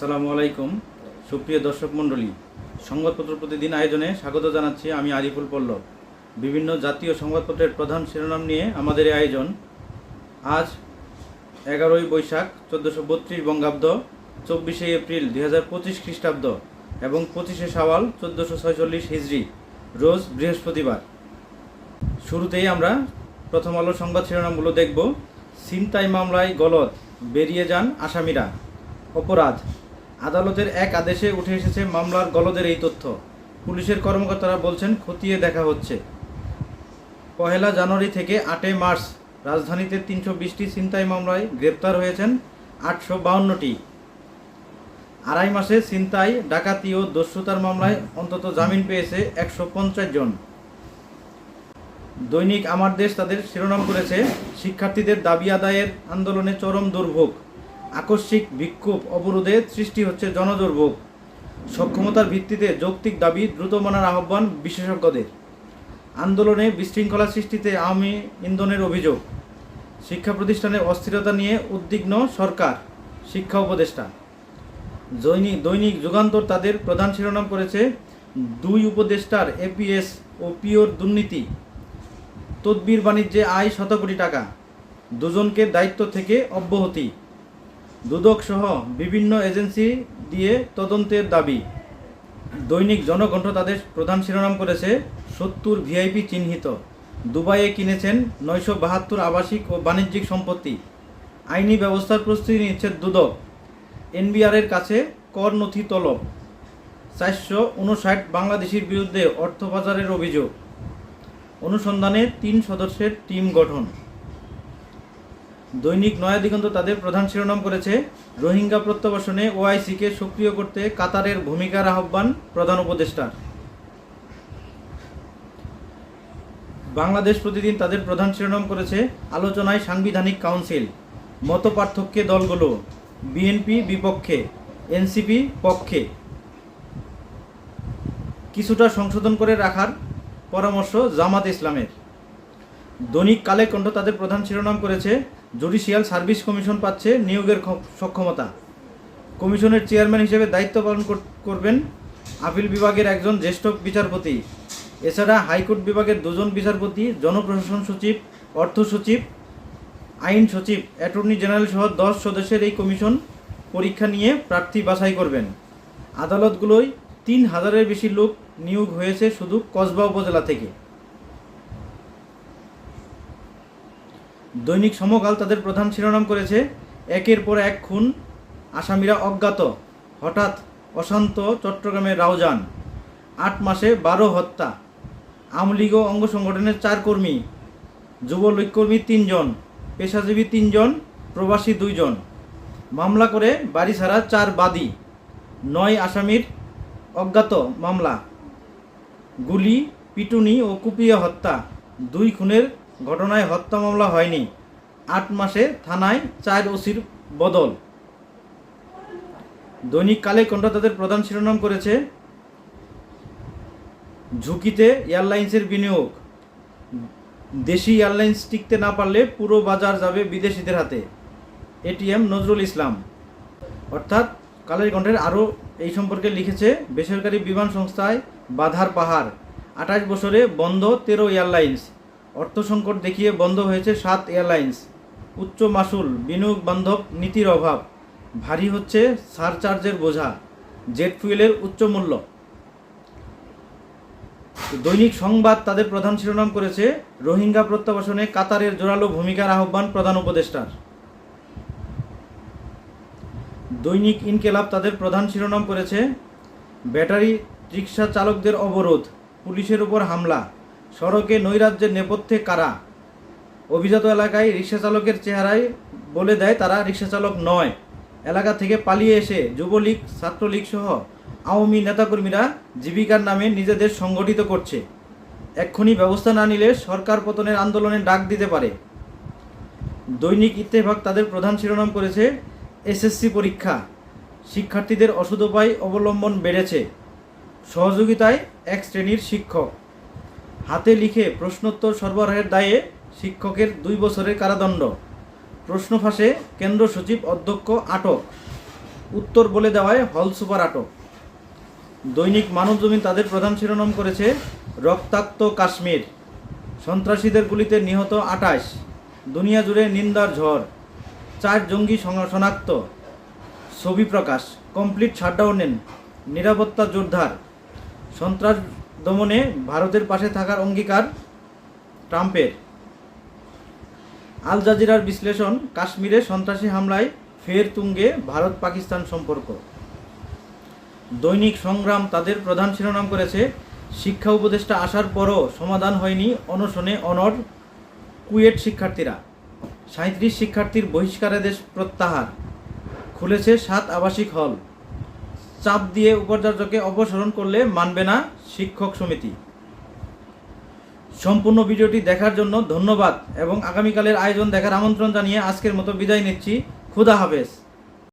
আসসালামু আলাইকুম, সুপ্রিয় দর্শক মণ্ডলী। সংবাদপত্র প্রতিদিন আয়োজনে স্বাগত জানাচ্ছি আমি আরিফুল পল্লব। বিভিন্ন জাতীয় সংবাদপত্রের প্রধান শিরোনাম নিয়ে আমাদের এই আয়োজন। আজ এগারোই বৈশাখ, চোদ্দোশো বত্রিশ বঙ্গাব্দ, চব্বিশে এপ্রিল দুই হাজার পঁচিশ খ্রিস্টাব্দ এবং পঁচিশে সাওয়াল চোদ্দোশো ছয়চল্লিশ হিজড়ি, রোজ বৃহস্পতিবার। শুরুতেই আমরা প্রথম আলো সংবাদ শিরোনামগুলো দেখব। ছিনতাই মামলায় গলত বেরিয়ে যান আসামিরা। অপরাধ আদালতের এক আদেশে উঠে এসেছে মামলার গলদের এই তথ্য। পুলিশের কর্মকর্তারা বলছেন, খতিয়ে দেখা হচ্ছে। পহেলা জানুয়ারি থেকে আটই মার্চ রাজধানীতে তিনশো বিশটি ছিনতাই মামলায় গ্রেপ্তার হয়েছেন আটশো বাউন্নটি। আড়াই মাসে ছিনতাই, ডাকাতি ও দস্যুতার মামলায় অন্তত জামিন পেয়েছে একশো পঞ্চাশ জন। দৈনিক আমার দেশ তাদের শিরোনাম করেছে, শিক্ষার্থীদের দাবি আদায়ের আন্দোলনে চরম দুর্ভোগ। আকস্মিক বিক্ষোভ অবরোধে সৃষ্টি হচ্ছে জনদুর্ভোগ সক্ষমতার ভিত্তিতে যৌক্তিক দাবি দ্রুত মানার আহ্বান বিশেষজ্ঞদের। আন্দোলনে বিশৃঙ্খলা সৃষ্টিতে আওয়ামী ইন্ধনের অভিযোগ। শিক্ষা প্রতিষ্ঠানের অস্থিরতা নিয়ে উদ্বিগ্ন সরকার, শিক্ষা উপদেষ্টা। দৈনিক দৈনিক যুগান্তর তাদের প্রধান শিরোনাম করেছে, দুই উপদেষ্টার এপিএস ও পিওর দুর্নীতি। তদবির বাণিজ্যে আয় শত কোটি টাকা। দুজনকে দায়িত্ব থেকে অব্যাহতি। দুদক সহ বিভিন্ন এজেন্সি দিয়ে তদন্তের দাবি। দৈনিক জনকণ্ঠ তাদের প্রধান শিরোনাম করেছে, সত্তর ভিআইপি চিহ্নিত। দুবাইয়ে কিনেছেন নয়শো বাহাত্তর আবাসিক ও বাণিজ্যিক সম্পত্তি। আইনি ব্যবস্থার প্রস্তুতি নিচ্ছে দুদক। এনবিআরের কাছে কর নথি তলব। চারশো উনষাট বাংলাদেশির বিরুদ্ধে অর্থ পাচারের অভিযোগ। অনুসন্ধানে তিন সদস্যের টিম গঠন। দৈনিক নয়া দিগন্ত তাদের প্রধান শিরোনাম করেছে, রোহিঙ্গা প্রত্যাবাসনে ওআইসিকে সক্রিয় করতে কাতারের ভূমিকার আহ্বান প্রধান উপদেষ্টার বাংলাদেশ প্রতিদিন তাদের প্রধান শিরোনাম করেছে, আলোচনায় সাংবিধানিক কাউন্সিল মত পার্থক্যে দলগুলো, বিএনপি বিপক্ষে, এনসিপি পক্ষে। কিছুটা সংশোধন করে রাখার পরামর্শ জামাত ইসলামের। দৈনিক কালে কণ্ঠ তাদের প্রধান শিরোনাম করেছে জুডিশিয়াল সার্ভিস কমিশন পাচ্ছে নিয়োগের সক্ষমতা। কমিশনের চেয়ারম্যান হিসেবে দায়িত্ব পালন করবেন আপিল বিভাগের একজন জ্যেষ্ঠ বিচারপতি। এছাড়া হাইকোর্ট বিভাগের দুজন বিচারপতি, জনপ্রশাসন সচিব, অর্থ সচিব, আইন সচিব, অ্যাটর্নি জেনারেল সহ দশ সদস্যের এই কমিশন পরীক্ষা নিয়ে প্রার্থী বাছাই করবেন। আদালতগুলোয় তিন হাজারের বেশি লোক নিয়োগ হয়েছে শুধু কসবা উপজেলা থেকে। দৈনিক সমকাল তাদের প্রধান শিরোনাম করেছে, একের পর এক খুন, আসামিরা অজ্ঞাত, হঠাৎ অশান্ত চট্টগ্রামের রাউজান, আট মাসে বারো হত্যা, আওয়ামী লীগ ও অঙ্গ সংগঠনের চার কর্মী যুবলীগকর্মী তিনজন, পেশাজীবী তিনজন, প্রবাসী দুইজন। মামলা করে বাড়ি ছাড়া চার বাদী, নয় আসামির অজ্ঞাত মামলা। গুলি, পিটুনি ও কুপিয়ে হত্যা, দুই খুনের ঘটনায় হত্যা মামলা হয়নি। আট মাসে থানায় চার ওসির বদল। দৈনিক কালে কণ্ঠ তাদের প্রধান শিরোনাম করেছে, ঝুঁকিতে এয়ারলাইন্সের বিনিয়োগ। দেশি এয়ারলাইন্স টিকতে না পারলে পুরো বাজার যাবে বিদেশিদের হাতে। এটিএম নজরুল ইসলাম। অর্থাৎ কালের কণ্ঠের আরও এই সম্পর্কে লিখেছে, বেসরকারি বিমান সংস্থায় বাধার পাহাড়। আঠাশ বছরে বন্ধ তেরো এয়ারলাইন্স। অর্থ সংকট দেখিয়ে বন্ধ হয়েছে সাত এয়ারলাইন্স। উচ্চ মাসুল, বিনিয়োগ বান্ধব নীতির অভাব। ভারী হচ্ছে সারচার্জের বোঝা, জেট ফুয়েলের উচ্চ মূল্য। দৈনিক সংবাদ তাদের প্রধান শিরোনাম করেছে, রোহিঙ্গা প্রত্যাবাসনে কাতারের জোরালো ভূমিকার আহ্বান প্রধান উপদেষ্টার। দৈনিক ইনকেলাব তাদের প্রধান শিরোনাম করেছে, ব্যাটারি রিক্সা চালকদের অবরোধ, পুলিশের উপর হামলা। সড়কে নৈরাজ্যের নেপথ্যে কারা? অভিজাত এলাকায় রিক্সা চালকের চেহারায় বলে দেয় তারা রিক্সা চালক নয়। এলাকা থেকে পালিয়ে এসে যুবলীগ, ছাত্রলীগ সহ আওয়ামী নেতাকর্মীরা জীবিকার নামে নিজেদের সংগঠিত করছে। এক্ষুনি ব্যবস্থা না নিলে সরকার পতনের আন্দোলনে ডাক দিতে পারে। দৈনিক ইত্তেফাক তাদের প্রধান শিরোনাম করেছে, এসএসসি পরীক্ষা। শিক্ষার্থীদের অসুদোপায় অবলম্বন বেড়েছে। সহযোগিতায় এক শ্রেণির শিক্ষক। হাতে লিখে প্রশ্নোত্তর সরবরাহের দায়ে শিক্ষকের দুই বছরের কারাদণ্ড। প্রশ্ন ফাঁসে কেন্দ্র সচিব অধ্যক্ষ আটক। উত্তর বলে দেওয়ায় হল সুপার আটক। দৈনিক মানবজমিন তাদের প্রধান শিরোনাম করেছে, রক্তাক্ত কাশ্মীর। সন্ত্রাসীদের গুলিতে নিহত আটাশ। দুনিয়া জুড়ে নিন্দার ঝড়। চার জঙ্গি শনাক্ত। ছবি প্রকাশ, কমপ্লিট শাটডাউন নিরাপত্তা জোরদার সন্ত্রাস দমনে ভারতের পাশে থাকার অঙ্গীকার ট্রাম্পের। আল জাজিরার বিশ্লেষণ, কাশ্মীরে সন্ত্রাসী হামলায় ফের তুঙ্গে ভারত পাকিস্তান সম্পর্ক। দৈনিক সংগ্রাম তাদের প্রধান শিরোনাম করেছে, শিক্ষা উপদেষ্টা আসার পরও সমাধান হয়নি অনশনে অনর কুয়েট শিক্ষার্থীরা। সাঁত্রিশ শিক্ষার্থীর বহিষ্কারাদেশ প্রত্যাহার। খুলেছে সাত আবাসিক হল। চাপ দিয়ে উপাচার্যকে অপসারণ করলে মানবে না শিক্ষক সমিতি। সম্পূর্ণ ভিডিওটি দেখার জন্য ধন্যবাদ এবং আগামীকালের আয়োজন দেখার আমন্ত্রণ জানিয়ে আজকের মতো বিদায় নিচ্ছি। খুদা হাফেজ।